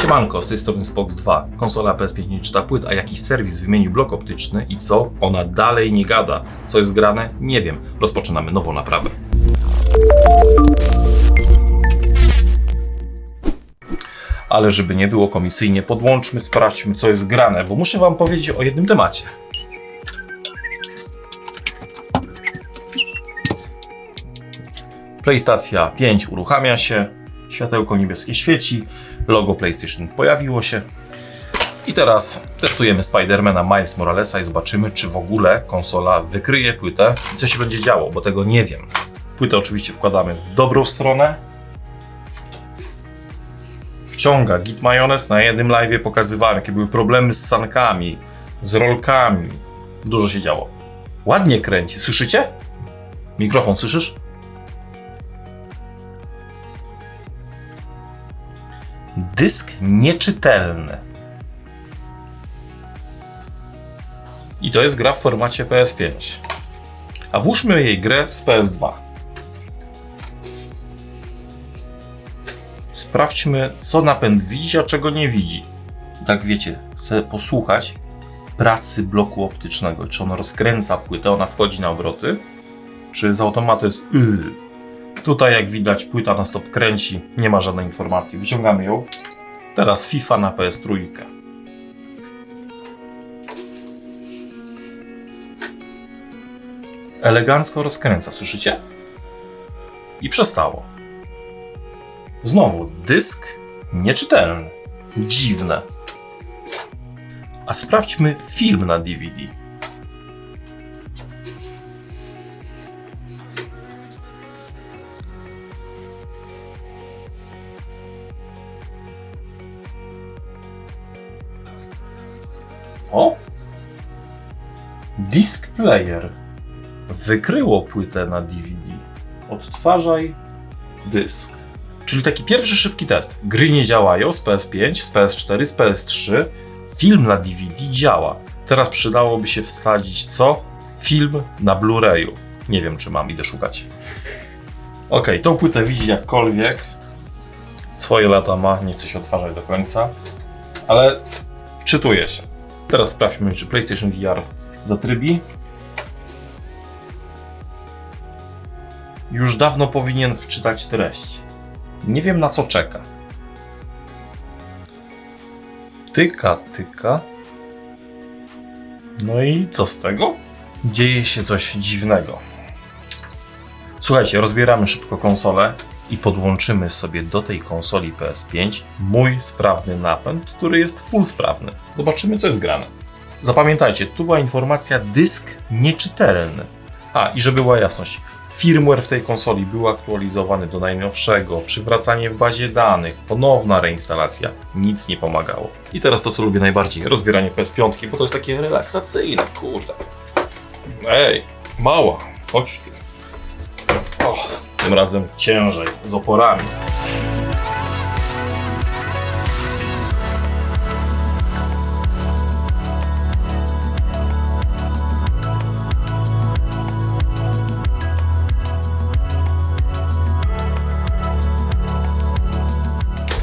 Siemanko, z tej strony Spox 2. Konsola PS5 nie czyta płyt, a jakiś serwis wymienił blok optyczny i co? Ona dalej nie gada. Co jest grane? Nie wiem. Rozpoczynamy nową naprawę. Ale żeby nie było komisyjnie, podłączmy, sprawdźmy co jest grane, bo muszę wam powiedzieć o jednym temacie. PlayStation 5 uruchamia się, światełko niebieskie świeci, logo PlayStation pojawiło się. I teraz testujemy Spidermana Miles Moralesa i zobaczymy, czy w ogóle konsola wykryje płytę i co się będzie działo, bo tego nie wiem. Płytę oczywiście wkładamy w dobrą stronę. Wciąga git majonez. Na jednym live pokazywałem, jakie były problemy z sankami, z rolkami. Dużo się działo. Ładnie kręci. Słyszycie? Mikrofon słyszysz? Dysk nieczytelny. I to jest gra w formacie PS5. A włóżmy jej grę z PS2. Sprawdźmy, co napęd widzi, a czego nie widzi. Tak wiecie, chcę posłuchać pracy bloku optycznego. Czy on rozkręca płytę, ona wchodzi na obroty, czy z automatu jest yy. Tutaj jak widać płyta na stop kręci, nie ma żadnej informacji. Wyciągamy ją. Teraz FIFA na PS3. Elegancko rozkręca, słyszycie? I przestało. Znowu dysk nieczytelny. Dziwne. A sprawdźmy film na DVD. Disk player. Wykryło płytę na DVD. Odtwarzaj dysk. Czyli taki pierwszy szybki test. Gry nie działają z PS5, z PS4, z PS3. Film na DVD działa. Teraz przydałoby się wsadzić co? Film na Blu-rayu. Nie wiem, czy mam, idę szukać. Ok, tą płytę widzi jakkolwiek. Swoje lata ma, nie chce się odtwarzać do końca. Ale wczytuje się. Teraz sprawdźmy, czy PlayStation VR zatrybi. Już dawno powinien wczytać treść. Nie wiem na co czeka. Tyka, tyka. No i co z tego? Dzieje się coś dziwnego. Słuchajcie, rozbieramy szybko konsolę i podłączymy sobie do tej konsoli PS5 mój sprawny napęd, który jest full sprawny. Zobaczymy, co jest grane. Zapamiętajcie, tu była informacja dysk nieczytelny. A, i żeby była jasność, firmware w tej konsoli był aktualizowany do najnowszego, przywracanie w bazie danych, ponowna reinstalacja, nic nie pomagało. I teraz to, co lubię najbardziej, rozbieranie PS5, bo to jest takie relaksacyjne, kurde. Ej, mała, chodź tu. O, tym razem ciężej, z oporami.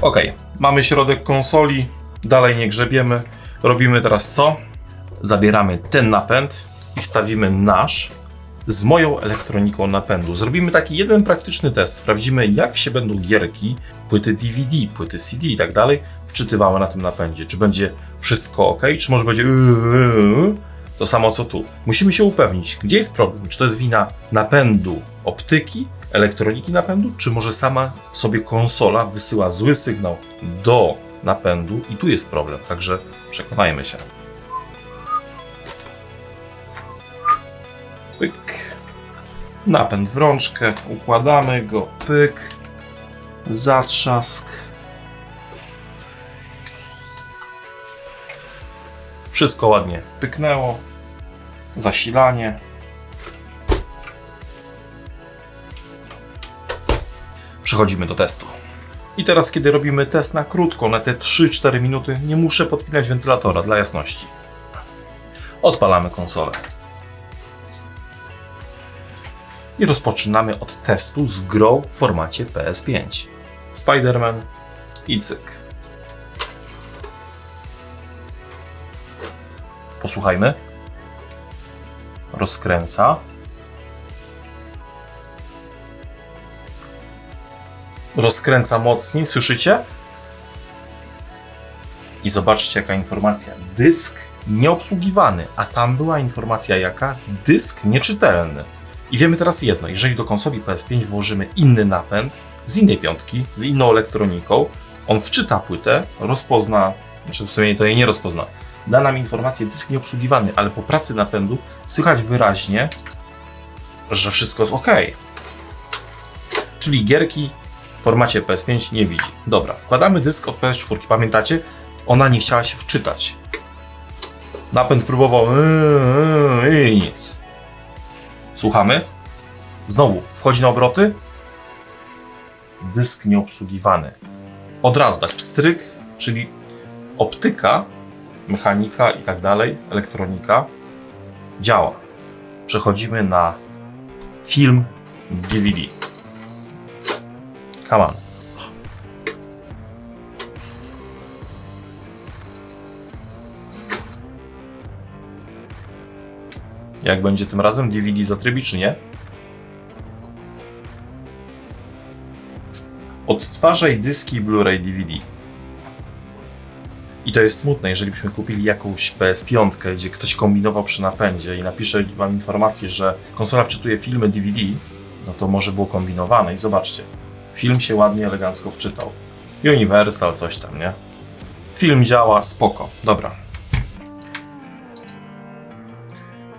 Ok, mamy środek konsoli, dalej nie grzebiemy. Robimy teraz co? Zabieramy ten napęd i wstawimy nasz z moją elektroniką napędu. Zrobimy taki jeden praktyczny test. Sprawdzimy, jak się będą gierki, płyty DVD, płyty CD i tak dalej wczytywały na tym napędzie. Czy będzie wszystko ok, czy może będzie yy, to samo co tu. Musimy się upewnić, gdzie jest problem. Czy to jest wina napędu optyki, elektroniki napędu, czy może sama sobie konsola wysyła zły sygnał do napędu i tu jest problem. Także przekonajmy się. Pyk. Napęd w rączkę, układamy go, pyk, zatrzask. Wszystko ładnie pyknęło. Zasilanie. przechodzimy do testu. I teraz, kiedy robimy test na krótko, na te 3-4 minuty, nie muszę podpinać wentylatora, dla jasności. Odpalamy konsolę. I rozpoczynamy od testu z grą w formacie PS5. Spider-Man i cyk. Posłuchajmy. Rozkręca. Rozkręca mocniej, słyszycie? I zobaczcie, jaka informacja. Dysk nieobsługiwany, a tam była informacja jaka? Dysk nieczytelny. I wiemy teraz jedno, jeżeli do konsoli PS5 włożymy inny napęd z innej piątki, z inną elektroniką, on wczyta płytę, rozpozna, znaczy w sumie to jej nie rozpozna, da nam informację dysk nieobsługiwany, ale po pracy napędu słychać wyraźnie, że wszystko jest ok. Czyli gierki formacie PS5 nie widzi. Dobra, wkładamy dysk od PS4. Pamiętacie? Ona nie chciała się wczytać. Napęd próbował yy, yy, i nic. Słuchamy. Znowu wchodzi na obroty. Dysk nieobsługiwany. Od razu tak pstryk, czyli optyka, mechanika i tak dalej, elektronika działa. Przechodzimy na film DVD. Come on. Jak będzie tym razem? DVD zatrybi czy nie? Odtwarzaj dyski Blu-ray DVD. I to jest smutne, jeżeli byśmy kupili jakąś PS5, gdzie ktoś kombinował przy napędzie i napisze wam informację, że konsola wczytuje filmy DVD, no to może było kombinowane i zobaczcie. Film się ładnie, elegancko wczytał. Universal, coś tam, nie? Film działa, spoko. Dobra,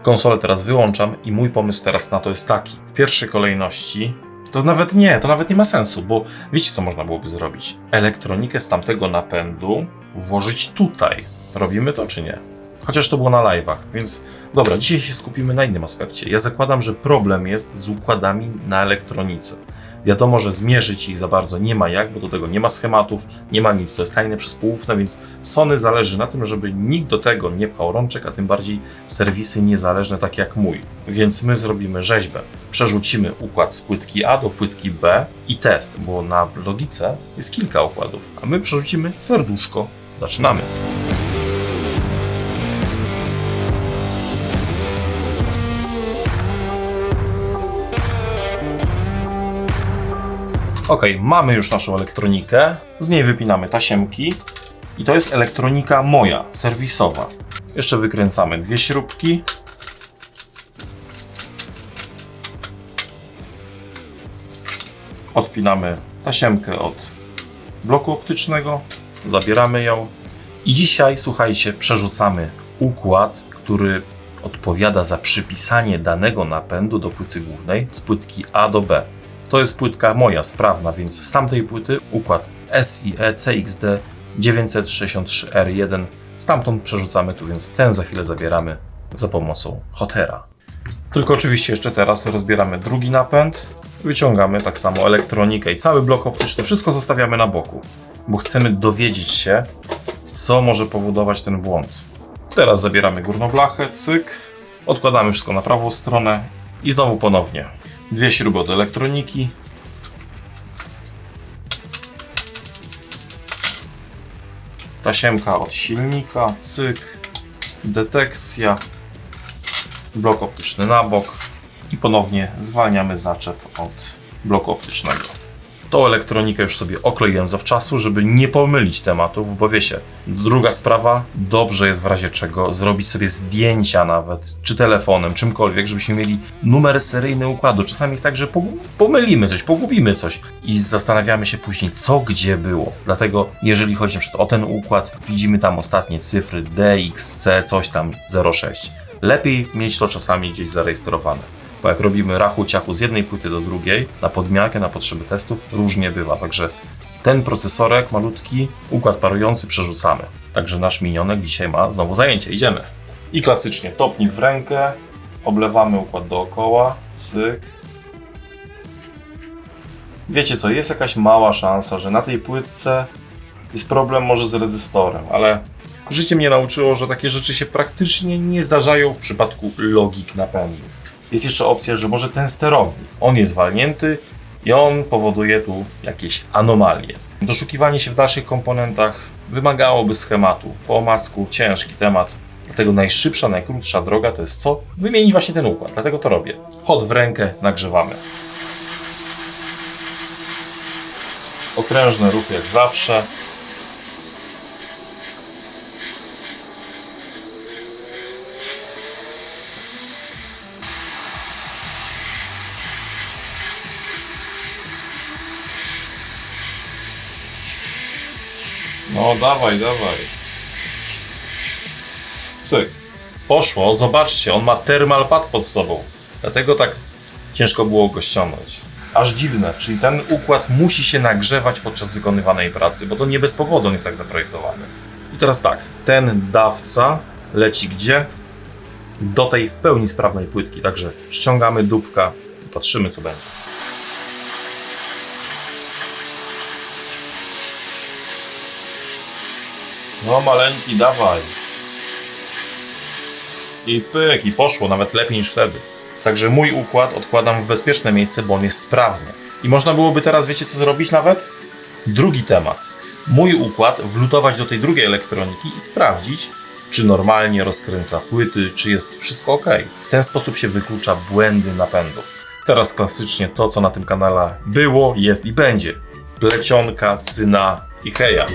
konsolę teraz wyłączam i mój pomysł teraz na to jest taki. W pierwszej kolejności to nawet nie, to nawet nie ma sensu, bo wiecie co można byłoby zrobić? Elektronikę z tamtego napędu włożyć tutaj. Robimy to czy nie? Chociaż to było na live'ach, więc dobra, dzisiaj się skupimy na innym aspekcie. Ja zakładam, że problem jest z układami na elektronice. Wiadomo, że zmierzyć ich za bardzo nie ma jak, bo do tego nie ma schematów, nie ma nic, to jest tajne przez poufne, więc Sony zależy na tym, żeby nikt do tego nie pchał rączek, a tym bardziej serwisy niezależne, tak jak mój. Więc my zrobimy rzeźbę. Przerzucimy układ z płytki A do płytki B i test, bo na logice jest kilka układów, a my przerzucimy serduszko. Zaczynamy. Ok, mamy już naszą elektronikę. Z niej wypinamy tasiemki. I to jest elektronika moja, serwisowa. Jeszcze wykręcamy dwie śrubki. Odpinamy tasiemkę od bloku optycznego. Zabieramy ją. I dzisiaj, słuchajcie, przerzucamy układ, który odpowiada za przypisanie danego napędu do płyty głównej z płytki A do B. To jest płytka moja, sprawna, więc z tamtej płyty układ SIE CXD 963R1 stamtąd przerzucamy tu, więc ten za chwilę zabieramy za pomocą hotera. Tylko oczywiście jeszcze teraz rozbieramy drugi napęd, wyciągamy tak samo elektronikę i cały blok optyczny, wszystko zostawiamy na boku, bo chcemy dowiedzieć się, co może powodować ten błąd. Teraz zabieramy górną blachę, cyk, odkładamy wszystko na prawą stronę i znowu ponownie dwie śruby od elektroniki. Tasiemka od silnika, cyk, detekcja, blok optyczny na bok i ponownie zwalniamy zaczep od bloku optycznego. Tą elektronikę już sobie okleiłem zawczasu, żeby nie pomylić tematów, bo wiecie, druga sprawa, dobrze jest w razie czego zrobić sobie zdjęcia nawet, czy telefonem, czymkolwiek, żebyśmy mieli numer seryjny układu. Czasami jest tak, że pomylimy coś, pogubimy coś i zastanawiamy się później, co gdzie było. Dlatego, jeżeli chodzi przykład o ten układ, widzimy tam ostatnie cyfry DXC, coś tam 06. Lepiej mieć to czasami gdzieś zarejestrowane bo jak robimy rachu ciachu z jednej płyty do drugiej, na podmiankę, na potrzeby testów, różnie bywa. Także ten procesorek malutki, układ parujący przerzucamy. Także nasz minionek dzisiaj ma znowu zajęcie. Idziemy. I klasycznie topnik w rękę, oblewamy układ dookoła, cyk. Wiecie co, jest jakaś mała szansa, że na tej płytce jest problem może z rezystorem, ale życie mnie nauczyło, że takie rzeczy się praktycznie nie zdarzają w przypadku logik napędów jest jeszcze opcja, że może ten sterownik, on jest walnięty i on powoduje tu jakieś anomalie. Doszukiwanie się w dalszych komponentach wymagałoby schematu. Po omacku ciężki temat. Dlatego najszybsza, najkrótsza droga to jest co? Wymienić właśnie ten układ. Dlatego to robię. Chod w rękę, nagrzewamy. Okrężny ruch jak zawsze. No dawaj, dawaj. Cyk. Poszło, zobaczcie, on ma thermal pad pod sobą. Dlatego tak ciężko było go ściągnąć. Aż dziwne, czyli ten układ musi się nagrzewać podczas wykonywanej pracy, bo to nie bez powodu on jest tak zaprojektowany. I teraz tak, ten dawca leci gdzie? Do tej w pełni sprawnej płytki, także ściągamy dupka patrzymy co będzie. No maleńki, dawaj. I pyk, i poszło, nawet lepiej niż wtedy. Także mój układ odkładam w bezpieczne miejsce, bo on jest sprawny. I można byłoby teraz, wiecie co zrobić nawet? Drugi temat. Mój układ wlutować do tej drugiej elektroniki i sprawdzić, czy normalnie rozkręca płyty, czy jest wszystko ok. W ten sposób się wyklucza błędy napędów. Teraz klasycznie to, co na tym kanale było, jest i będzie. Plecionka, cyna i heja.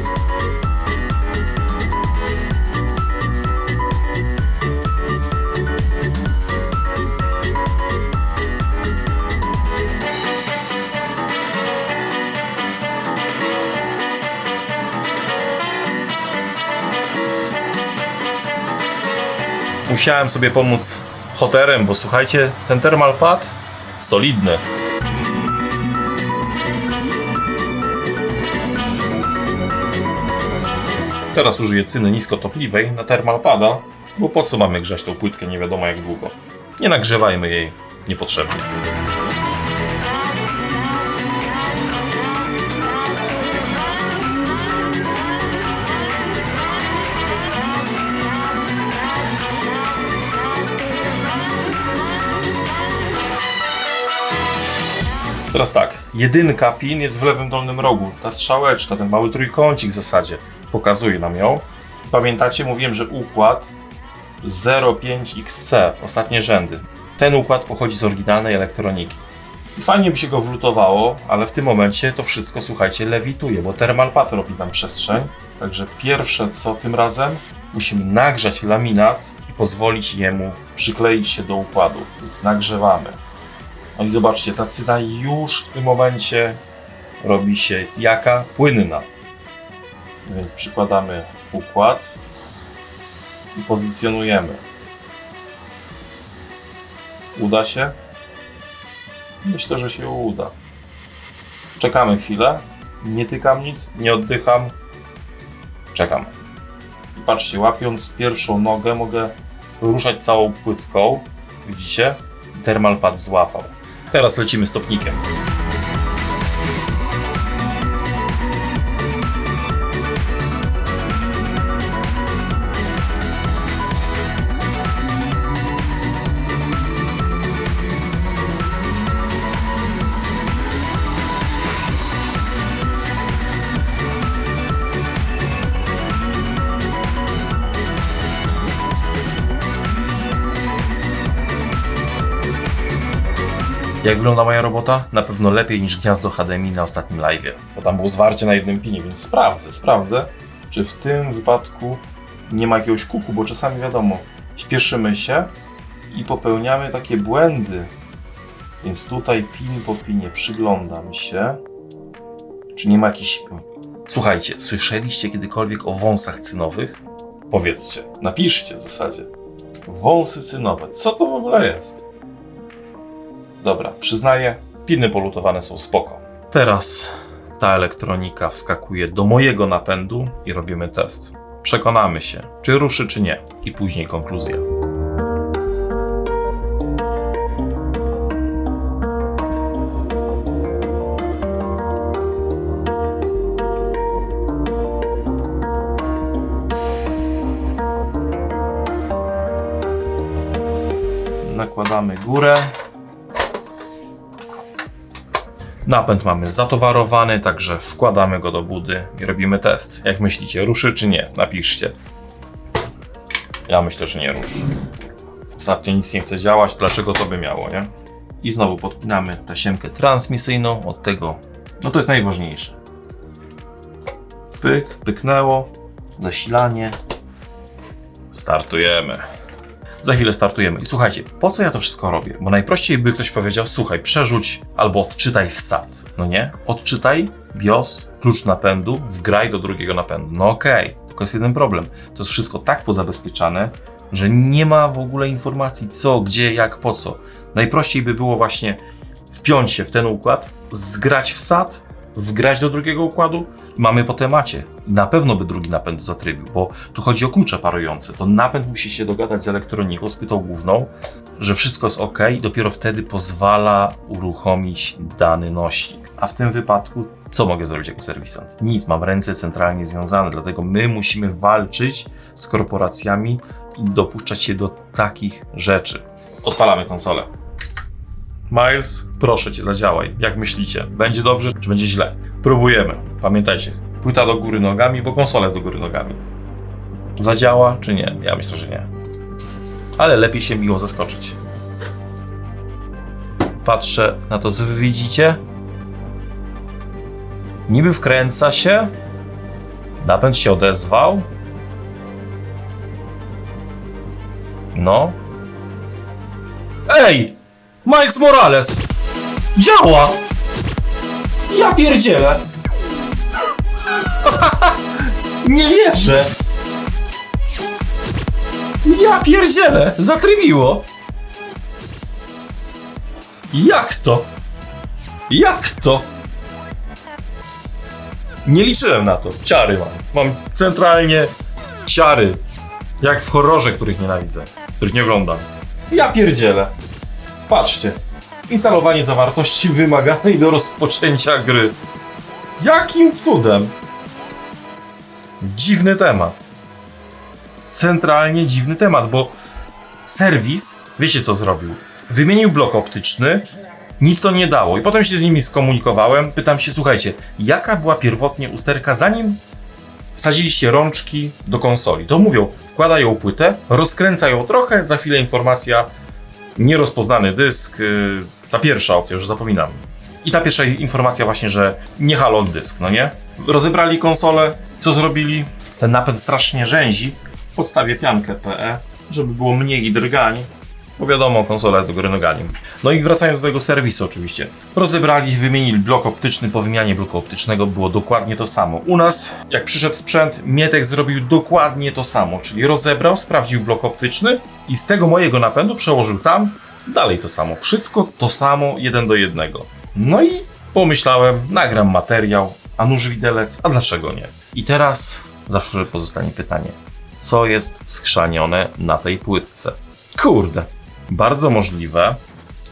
Musiałem sobie pomóc hoterem, bo słuchajcie, ten thermal pad solidny. Teraz użyję cyny niskotopliwej na thermal pada, bo po co mamy grzać tą płytkę nie wiadomo jak długo. Nie nagrzewajmy jej niepotrzebnie. Teraz tak, jedynka pin jest w lewym dolnym rogu. Ta strzałeczka, ten mały trójkącik w zasadzie pokazuje nam ją. Pamiętacie, mówiłem, że układ 05XC, ostatnie rzędy. Ten układ pochodzi z oryginalnej elektroniki. I Fajnie by się go wlutowało, ale w tym momencie to wszystko, słuchajcie, lewituje, bo thermal pad robi nam przestrzeń. Także pierwsze co tym razem, musimy nagrzać laminat i pozwolić jemu przykleić się do układu. Więc nagrzewamy. No i zobaczcie, ta cyna już w tym momencie robi się jaka? Płynna. Więc przykładamy układ i pozycjonujemy. Uda się? Myślę, że się uda. Czekamy chwilę. Nie tykam nic, nie oddycham. Czekam. I patrzcie, łapiąc pierwszą nogę, mogę ruszać całą płytką. Widzicie? Thermal pad złapał. Teraz lecimy stopnikiem. Jak wygląda moja robota? Na pewno lepiej niż gniazdo HDMI na ostatnim live'ie, bo tam było zwarcie na jednym pinie, więc sprawdzę, sprawdzę, czy w tym wypadku nie ma jakiegoś kuku, bo czasami wiadomo, śpieszymy się i popełniamy takie błędy. Więc tutaj pin po pinie przyglądam się, czy nie ma jakichś... Słuchajcie, słyszeliście kiedykolwiek o wąsach cynowych? Powiedzcie, napiszcie w zasadzie. Wąsy cynowe, co to w ogóle jest? Dobra, przyznaję, piny polutowane są spoko. Teraz ta elektronika wskakuje do mojego napędu i robimy test. Przekonamy się, czy ruszy, czy nie. I później konkluzja. Nakładamy górę. Napęd mamy zatowarowany, także wkładamy go do budy i robimy test. Jak myślicie, ruszy czy nie? Napiszcie. Ja myślę, że nie rusz. Ostatnio nic nie chce działać, dlaczego to by miało, nie? I znowu podpinamy tasiemkę transmisyjną od tego. No to jest najważniejsze. Pyk, pyknęło. Zasilanie. Startujemy. Za chwilę startujemy. I słuchajcie, po co ja to wszystko robię? Bo najprościej by ktoś powiedział, słuchaj, przerzuć albo odczytaj wsad. No nie? Odczytaj BIOS, klucz napędu, wgraj do drugiego napędu. No okej, tylko jest jeden problem. To jest wszystko tak pozabezpieczane, że nie ma w ogóle informacji co, gdzie, jak, po co. Najprościej by było właśnie wpiąć się w ten układ, zgrać wsad, wgrać do drugiego układu mamy po temacie. Na pewno by drugi napęd zatrybił, bo tu chodzi o klucze parujące. To napęd musi się dogadać z elektroniką, z pytą główną, że wszystko jest ok, i dopiero wtedy pozwala uruchomić dany nośnik. A w tym wypadku co mogę zrobić jako serwisant? Nic, mam ręce centralnie związane, dlatego my musimy walczyć z korporacjami i dopuszczać się do takich rzeczy. Odpalamy konsolę. Miles, proszę cię, zadziałaj. Jak myślicie? Będzie dobrze, czy będzie źle? Próbujemy. Pamiętajcie, płyta do góry nogami, bo konsola jest do góry nogami. Zadziała, czy nie? Ja myślę, że nie. Ale lepiej się miło zaskoczyć. Patrzę na to, co wy widzicie. Niby wkręca się. Napęd się odezwał. No. Ej! Miles Morales! Działa! Ja pierdzielę! Nie wierzę! Ja pierdzielę! Zatrybiło! Jak to? Jak to? Nie liczyłem na to. Ciary mam. Mam centralnie ciary. Jak w horrorze, których nienawidzę. Których nie oglądam. Ja pierdzielę. Patrzcie. Instalowanie zawartości wymaganej do rozpoczęcia gry. Jakim cudem? Dziwny temat. Centralnie dziwny temat, bo serwis, wiecie co zrobił? Wymienił blok optyczny, nic to nie dało. I potem się z nimi skomunikowałem. Pytam się, słuchajcie, jaka była pierwotnie usterka, zanim wsadziliście rączki do konsoli? To mówią, wkłada ją płytę, rozkręca ją trochę, za chwilę informacja, nierozpoznany dysk, yy, ta pierwsza opcja, już zapominam. I ta pierwsza informacja właśnie, że nie halo dysk, no nie? Rozebrali konsolę, co zrobili? Ten napęd strasznie rzęzi. Podstawię piankę PE, żeby było mniej drgań, bo wiadomo, konsola jest do góry nogami. No i wracając do tego serwisu oczywiście. Rozebrali, wymienili blok optyczny, po wymianie bloku optycznego było dokładnie to samo. U nas, jak przyszedł sprzęt, Mietek zrobił dokładnie to samo, czyli rozebrał, sprawdził blok optyczny i z tego mojego napędu przełożył tam, dalej to samo. Wszystko to samo, jeden do jednego. No i pomyślałem, nagram materiał, a nóż widelec, a dlaczego nie? I teraz zawsze pozostanie pytanie, co jest skrzanione na tej płytce? Kurde, bardzo możliwe,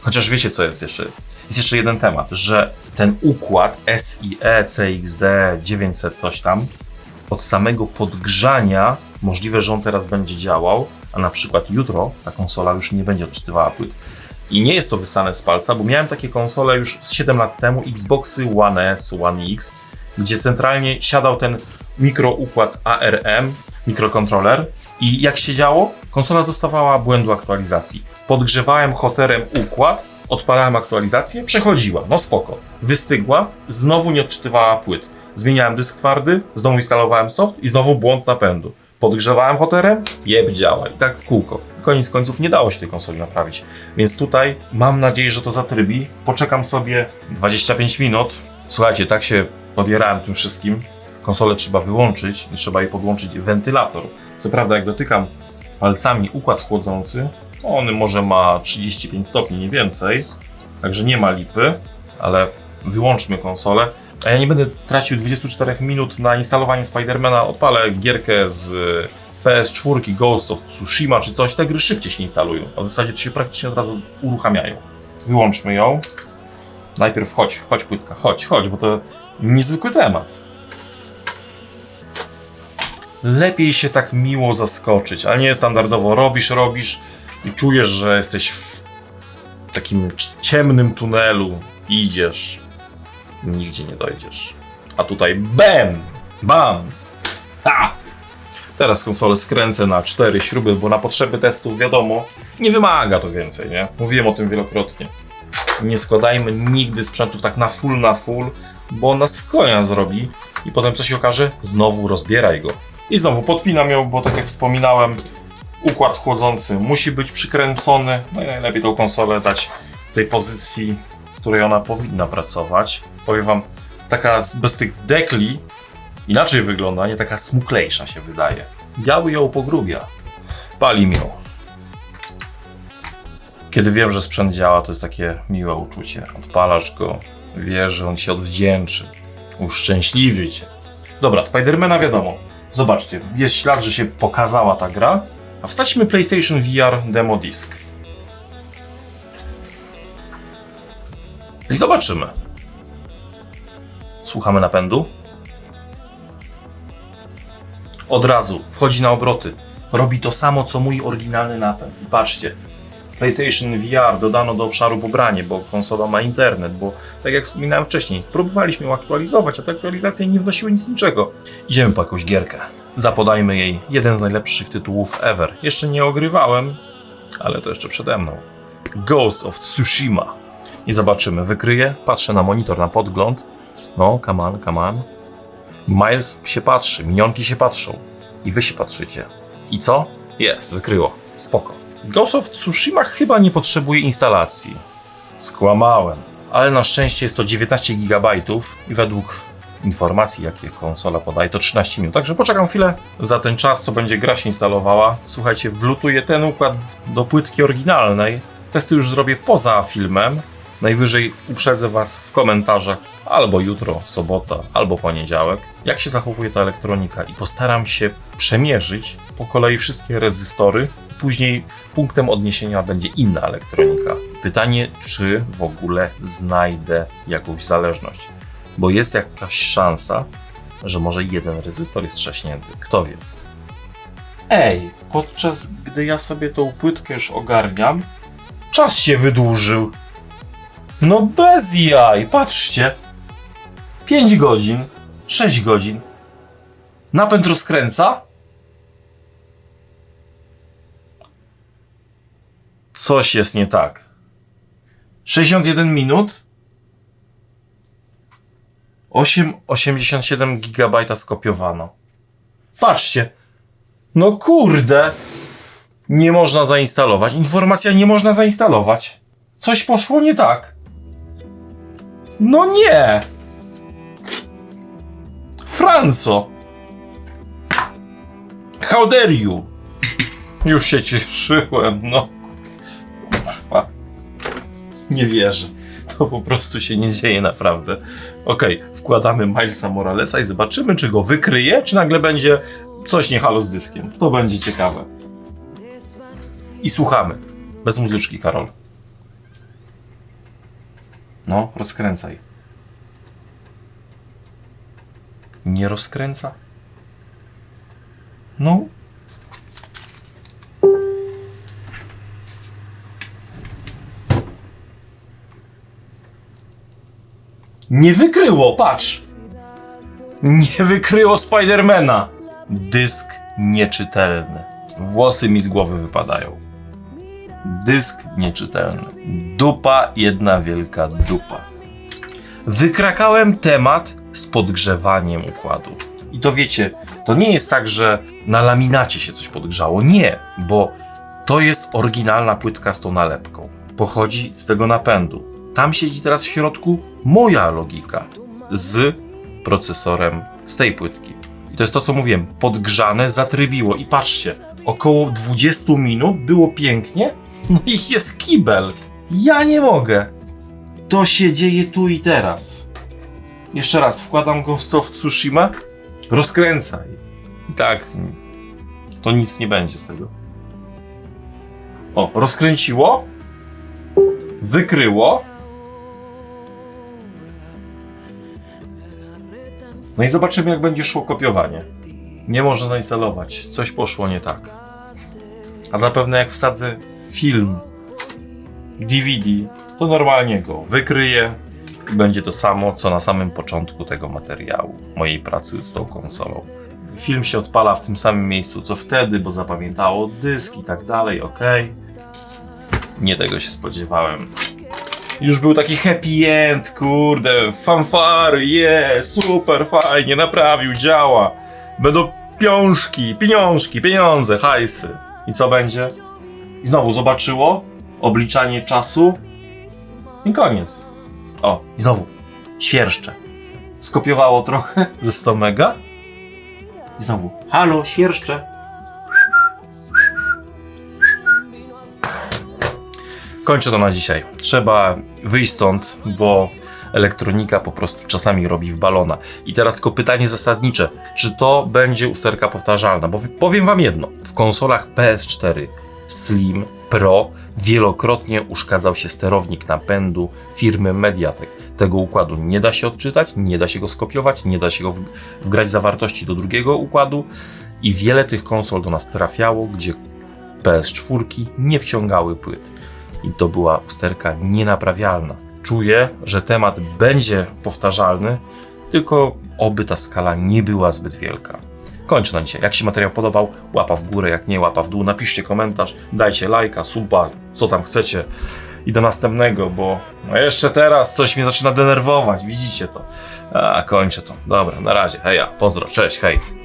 chociaż wiecie co jest jeszcze? Jest jeszcze jeden temat, że ten układ SIE, CXD 900 coś tam, od samego podgrzania możliwe, że on teraz będzie działał, a na przykład jutro ta konsola już nie będzie odczytywała płyt. I nie jest to wysane z palca, bo miałem takie konsole już z 7 lat temu, Xboxy One S, One X, gdzie centralnie siadał ten mikroukład ARM, mikrokontroler i jak się działo, konsola dostawała błędu aktualizacji. Podgrzewałem hoterem układ, odpalałem aktualizację, przechodziła, no spoko. Wystygła, znowu nie odczytywała płyt. Zmieniałem dysk twardy, znowu instalowałem soft i znowu błąd napędu. Podgrzewałem hoterem, jeb działa i tak w kółko. Koniec końców nie dało się tej konsoli naprawić. Więc tutaj mam nadzieję, że to zatrybi. Poczekam sobie 25 minut. Słuchajcie, tak się podjarałem tym wszystkim. Konsolę trzeba wyłączyć trzeba jej podłączyć wentylator. Co prawda, jak dotykam palcami układ chłodzący, to on może ma 35 stopni, nie więcej. Także nie ma lipy, ale wyłączmy konsolę. A ja nie będę tracił 24 minut na instalowanie Spidermana. Odpalę gierkę z PS4, Ghost of Tsushima czy coś. Te gry szybciej się instalują. A w zasadzie to się praktycznie od razu uruchamiają. Wyłączmy ją. Najpierw chodź, chodź płytka, chodź, chodź, bo to niezwykły temat. Lepiej się tak miło zaskoczyć, a nie standardowo robisz, robisz i czujesz, że jesteś w takim ciemnym tunelu. Idziesz, nigdzie nie dojdziesz. A tutaj BAM! Bam! Ha! Teraz konsolę skręcę na cztery śruby, bo na potrzeby testów, wiadomo, nie wymaga to więcej, nie? Mówiłem o tym wielokrotnie. Nie składajmy nigdy sprzętów tak na full na full, bo on nas w konia zrobi i potem co się okaże? Znowu rozbieraj go. I znowu podpinam ją, bo tak jak wspominałem, układ chłodzący musi być przykręcony. No i najlepiej tą konsolę dać w tej pozycji, w której ona powinna pracować. Powiem wam, taka bez tych dekli inaczej wygląda, nie taka smuklejsza się wydaje. Biały ją pogrubia. Pali mię. Kiedy wiem, że sprzęt działa, to jest takie miłe uczucie. Odpalasz go, wiesz, że on się odwdzięczy. Uszczęśliwi cię. Dobra, Spidermana wiadomo. Zobaczcie, jest ślad, że się pokazała ta gra. A wstaćmy PlayStation VR Demo Disc. I zobaczymy. Słuchamy napędu. Od razu wchodzi na obroty. Robi to samo, co mój oryginalny napęd. Patrzcie, PlayStation VR dodano do obszaru pobranie, bo konsola ma internet, bo tak jak wspominałem wcześniej, próbowaliśmy ją aktualizować, a te aktualizacje nie wnosiły nic niczego. Idziemy po jakąś gierkę. Zapodajmy jej jeden z najlepszych tytułów ever. Jeszcze nie ogrywałem, ale to jeszcze przede mną. Ghost of Tsushima. I zobaczymy, wykryję, patrzę na monitor, na podgląd. No, come on, come on. Miles się patrzy, minionki się patrzą. I wy się patrzycie. I co? Jest, wykryło. Spoko. Ghost of Tsushima chyba nie potrzebuje instalacji. Skłamałem. Ale na szczęście jest to 19 GB i według informacji, jakie konsola podaje, to 13 minut. Także poczekam chwilę. Za ten czas, co będzie gra się instalowała, słuchajcie, wlutuję ten układ do płytki oryginalnej. Testy już zrobię poza filmem. Najwyżej uprzedzę Was w komentarzach albo jutro, sobota, albo poniedziałek, jak się zachowuje ta elektronika i postaram się przemierzyć po kolei wszystkie rezystory. Później punktem odniesienia będzie inna elektronika. Pytanie, czy w ogóle znajdę jakąś zależność, bo jest jakaś szansa, że może jeden rezystor jest trzaśnięty. Kto wie? Ej, podczas gdy ja sobie tą płytkę już ogarniam, czas się wydłużył. No bez jaj, patrzcie. 5 godzin, 6 godzin. Napęd rozkręca. Coś jest nie tak. 61 minut. 8,87 GB skopiowano. Patrzcie. No kurde. Nie można zainstalować. Informacja nie można zainstalować. Coś poszło nie tak. No nie. Franco! How dare you? Już się cieszyłem, no. Nie wierzę. To po prostu się nie dzieje naprawdę. Okej, wkładamy Milesa Moralesa i zobaczymy, czy go wykryje, czy nagle będzie coś nie halo z dyskiem. To będzie ciekawe. I słuchamy. Bez muzyczki, Karol. No, rozkręcaj. Nie rozkręca? No. Nie wykryło, patrz! Nie wykryło Spidermana! Dysk nieczytelny. Włosy mi z głowy wypadają. Dysk nieczytelny. Dupa, jedna wielka dupa. Wykrakałem temat z podgrzewaniem układu. I to wiecie, to nie jest tak, że na laminacie się coś podgrzało. Nie, bo to jest oryginalna płytka z tą nalepką. Pochodzi z tego napędu. Tam siedzi teraz w środku moja logika z procesorem z tej płytki. I to jest to, co mówiłem. Podgrzane zatrybiło. I patrzcie, około 20 minut było pięknie, no i jest kibel. Ja nie mogę. To się dzieje tu i teraz. Jeszcze raz, wkładam Ghost of Tsushima, rozkręcaj. I tak, to nic nie będzie z tego. O, rozkręciło, wykryło. No i zobaczymy, jak będzie szło kopiowanie. Nie można zainstalować, coś poszło nie tak. A zapewne jak wsadzę film DVD, to normalnie go wykryję i będzie to samo, co na samym początku tego materiału, mojej pracy z tą konsolą. film się odpala w tym samym miejscu co wtedy, bo zapamiętało dysk i tak dalej, ok. Nie tego się spodziewałem. Już był taki happy end, kurde, fanfary, je, super, fajnie, naprawił, działa. Będą piążki, pieniążki, pieniądze, hajsy. I co będzie? I znowu zobaczyło obliczanie czasu i koniec. O, i znowu świerszcze. Skopiowało trochę ze 100 mega i znowu, halo, świerszcze. Kończę to na dzisiaj. Trzeba wyjść stąd, bo elektronika po prostu czasami robi w balona. I teraz tylko pytanie zasadnicze. Czy to będzie usterka powtarzalna? Bo powiem wam jedno. W konsolach PS4 Slim Pro wielokrotnie uszkadzał się sterownik napędu firmy Mediatek. Tego układu nie da się odczytać, nie da się go skopiować, nie da się go wgrać zawartości do drugiego układu i wiele tych konsol do nas trafiało, gdzie PS4 nie wciągały płyt. I to była usterka nienaprawialna. Czuję, że temat będzie powtarzalny, tylko oby ta skala nie była zbyt wielka. Kończę na dzisiaj. Jak się materiał podobał, łapa w górę, jak nie łapa w dół, napiszcie komentarz, dajcie lajka, suba, co tam chcecie. I do następnego, bo no jeszcze teraz coś mnie zaczyna denerwować, widzicie to. A, kończę to. Dobra, na razie. Heja, pozdro, cześć, hej.